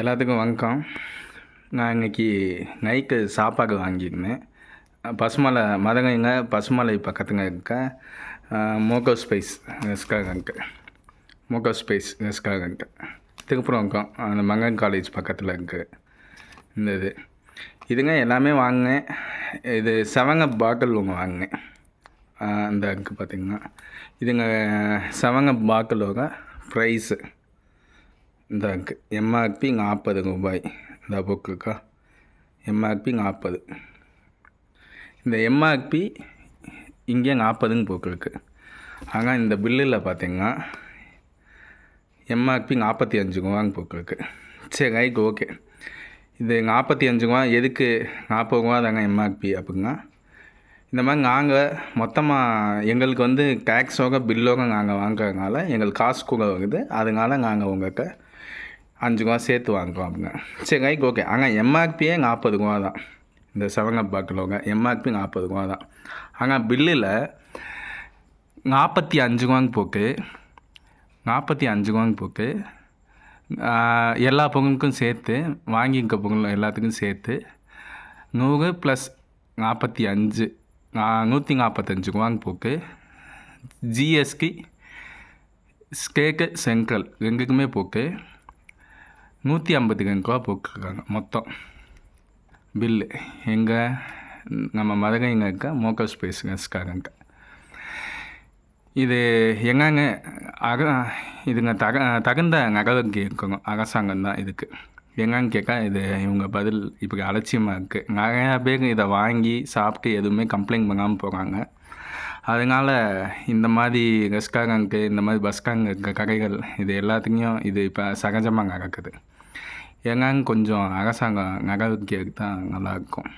எல்லாத்துக்கும் வணக்கம். நான் இன்னைக்கு நைட்டு சாப்பாடு வாங்கியிருந்தேன். பசுமலை மதகைங்க பசுமலை பக்கத்துங்க இருக்க Moko spice restaurant Moko spice restaurant திருப்புறம்க்கம் அந்த மங்கன் காலேஜ் பக்கத்தில் இருக்குது இந்த இது. இதுங்க எல்லாமே வாங்கினேன். இது செவங்க பாட்டில் ஒன்று வாங்கினேன். அந்த இருக்கு பார்த்திங்கன்னா இதுங்க செவங்க பாட்டிலோட ப்ரைஸு இந்த இருக்கு எம்ஆர்பி நாற்பது ரூபாய். இந்த புக்குக்கா? எம்ஆர்பி நாற்பது. இந்த எம்ஆர்பி இங்கே நாற்பதுன்னு போக்குருக்கு ஆனால் இந்த பில்லில் பார்த்தீங்கன்னா எம்ஆர்பி நாற்பத்தி அஞ்சு ரூபாங்க போக்குருக்கு சரி ரைட் ஓகே. இது நாற்பத்தி அஞ்சு ரூபா எதுக்கு நாற்பது ரூபா தாங்க எம்ஆர்பி அப்படின்னா இந்த மாதிரி நாங்கள் மொத்தமாக எங்களுக்கு வந்து டேக்ஸோக பில்லோக நாங்கள் வாங்குறதுனால எங்களுக்கு காசு கூட வருது. அதனால நாங்கள் உங்கள்கிட்ட அஞ்சு ரூபா சேர்த்து வாங்குவோம் அப்படிங்க. சரி ரைட் ஓகே ஆனால் எம்ஆர்பியே நாற்பது ரூபா தான். இந்த செவங்கப் பார்க்கலவங்க எம்ஆர்பி நாற்பது ரூபா தான். ஆனால் பில்லில் நாற்பத்தி அஞ்சு ரூபாங்க போக்கு. நாற்பத்தி அஞ்சு ரூபாங்க போக்கு. எல்லா பொங்கலுக்கும் சேர்த்து வாங்கிக்க பொங்கல் எல்லாத்துக்கும் சேர்த்து நூறு ப்ளஸ் நாற்பத்தி அஞ்சு நூற்றி நாற்பத்தஞ்சு ரூபாங்க போக்கு. ஜிஎஸ்டி ஸ்கேக்கு சென்ட்ரல் ரெண்டுக்குமே போக்கு. நூற்றி ஐம்பத்தி ரெண்டு ரூபா போட்டுருக்காங்க. மொத்தம். பில்லு எங்கே நம்ம மதுரைங்க இருக்க? மோக்கல் ஸ்பேஸ் கஸ்காரங்க இது எங்கங்க அக இதுங்க தக தகுந்த நடவடிக்கை இருக்கணும்? அரசாங்கம் தான் இதுக்கு. எங்கன்னு கேட்க இது இவங்க பதில் இப்படி அலட்சியமாக இருக்குது நிறையா பேர் இதை வாங்கி சாப்பிட்டு எதுவுமே கம்ப்ளைண்ட் பண்ணாமல் போகிறாங்க அதனால் இந்த மாதிரி ரெஸ்டாரண்ட்டு இந்த மாதிரி பஸ் இருக்க கடைகள் இது எல்லாத்துலேயும் இது இப்போ சகஜமாக நடக்குது. எங்கன்னு கொஞ்சம் அரசாங்கம் நடவடிக்கை எடுத்தால் நல்லாயிருக்கும்